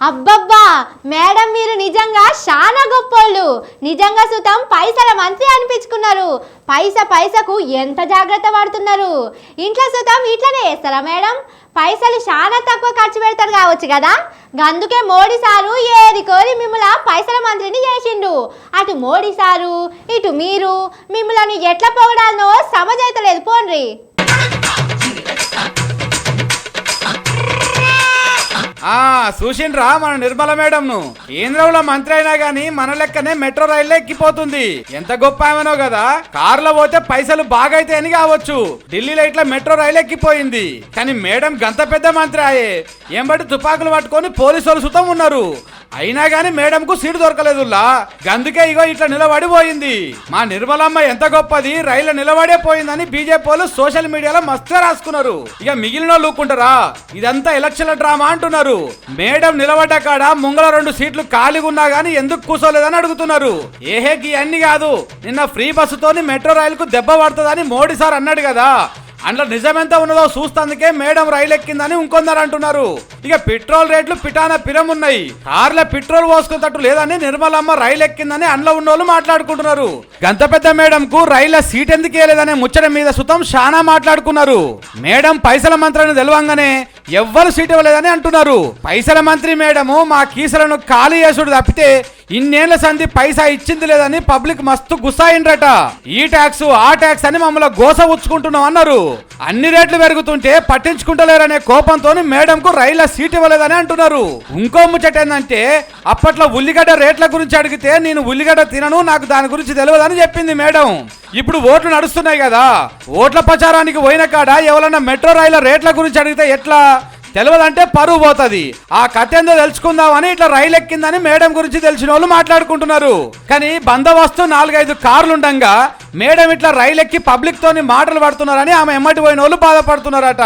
అబ్బబ్బా మేడం మీరు నిజంగా చాలా గొప్పోళ్ళు. నిజంగా సుతం పైసల మంత్రి అనిపించుకున్నారు. పైస పైసకు ఎంత జాగ్రత్త పడుతున్నారు? ఇంట్లో సుతం ఇట్లనే చేస్తారా మేడం? పైసలు చాలా తక్కువ ఖర్చు పెడతారు కావచ్చు కదా? అందుకే మోడీ సారు ఏది కోరి మిమ్మల్ని పైసల మంత్రిని చేసిండు. అటు మోడీ సారు ఇటు మీరు. మిమ్మల్ని ఎట్లా పొగడాలనో సమజైతలేదు పోన్రి. ఆ చూసిండ్రా మన నిర్మల మేడంను. కేంద్రంలో మంత్రి అయినా గానీ మన లెక్కనే మెట్రో రైల్లో ఎక్కిపోతుంది. ఎంత గొప్ప ఆమెనో కదా. కార్లో పోతే పైసలు బాగైతే అని కావచ్చు. ఢిల్లీలో ఇట్లా మెట్రో రైలు ఎక్కిపోయింది. కానీ మేడం గంత పెద్ద మంత్రి ఆయే. ఏం బట్టి తుపాకులు పట్టుకొని పోలీసులు సుతం ఉన్నారు. అయినా గానీ మేడంకు సీటు దొరకలేదులా గందుకే ఇగో ఇట్లా నిలబడిపోయింది. మా నిర్మలమ్మ ఎంత గొప్పది రైలు నిలబడే పోయిందని బీజేపీ వాళ్ళు సోషల్ మీడియాలో మస్తుగా రాసుకున్నారు. ఇక మిగిలిన వాళ్ళు ఇదంతా ఎలక్షన్ల డ్రామా అంటున్నారు. మేడం నిలబడ్డ కాడ ముంగల రెండు సీట్లు ఖాళీగా ఉన్నా గానీ ఎందుకు కూర్చోలేదని అడుగుతున్నారు. ఏహే అన్ని కాదు. నిన్న ఫ్రీ బస్సుతోని మెట్రో రైలుకు దెబ్బ పడుతుందని మోడీ సార్ అన్నాడు కదా. అందులో నిజమెంత ఉన్నదో చూస్తందుకే మేడం రైలు ఎక్కిందని ఇంకొందరు అంటున్నారు. ఇక పెట్రోల్ రేట్లు పిటాన పిరం ఉన్నాయి కార్ల పెట్రోల్ పోసుకున్నట్టు లేదని నిర్మలమ్మ రైలు ఎక్కిందని అందులో ఉన్నోళ్ళు మాట్లాడుకుంటున్నారు. గంత పెద్ద మేడం కు రైళ్ళ సీట్ ఎందుకు వేయలేదనే ముచ్చట మీద సుతం శానా మాట్లాడుకున్నారు. మేడం పైసల మంత్రాన్ని తెలవంగానే ఎవ్వరు సీట్ ఇవ్వలేదని అంటున్నారు. పైసల మంత్రి మేడము మా కీసలను ఖాళీ చేసుడు తప్పితే ఇన్నేళ్ళ సంధి పైసా ఇచ్చింది లేదని పబ్లిక్ మస్తు గుసాయిండ్రట ఈ ట్యాక్స్ ఆ ట్యాక్స్ అని మమ్మల్ని గోస ఉచ్చుకుంటున్నాం అన్నారు. అన్ని రేట్లు పెరుగుతుంటే పట్టించుకుంటలేరనే కోపంతో మేడం కు రైళ్ళ సీట్ ఇవ్వలేదని అంటున్నారు. ఇంకో ముచ్చట ఏంటంటే అప్పట్లో ఉల్లిగడ్డ రేట్ల గురించి అడిగితే నేను ఉల్లిగడ్డ తినను నాకు దాని గురించి తెలియదని చెప్పింది మేడం. ఇప్పుడు ఓట్లు నడుస్తున్నాయి కదా ఓట్ల ప్రచారానికి పోయిన కాడ ఎవరన్నా మెట్రో రైళ్ళ రేట్ల గురించి అడిగితే ఎట్లా? తెలియదంటే పరువు పోతుంది. ఆ కథ ఏందో తెలుసుకుందామని ఇట్లా రైలు ఎక్కిందని మేడం గురించి తెలిసిన వాళ్ళు మాట్లాడుకుంటున్నారు. కానీ బందోబస్తు నాలుగైదు కార్లుండగా మేడం ఇట్లా రైలు ఎక్కి పబ్లిక్ తోని మాటలు పడుతున్నారని ఆమె ఎమ్మటి పోయిన వాళ్ళు బాధపడుతున్నారట.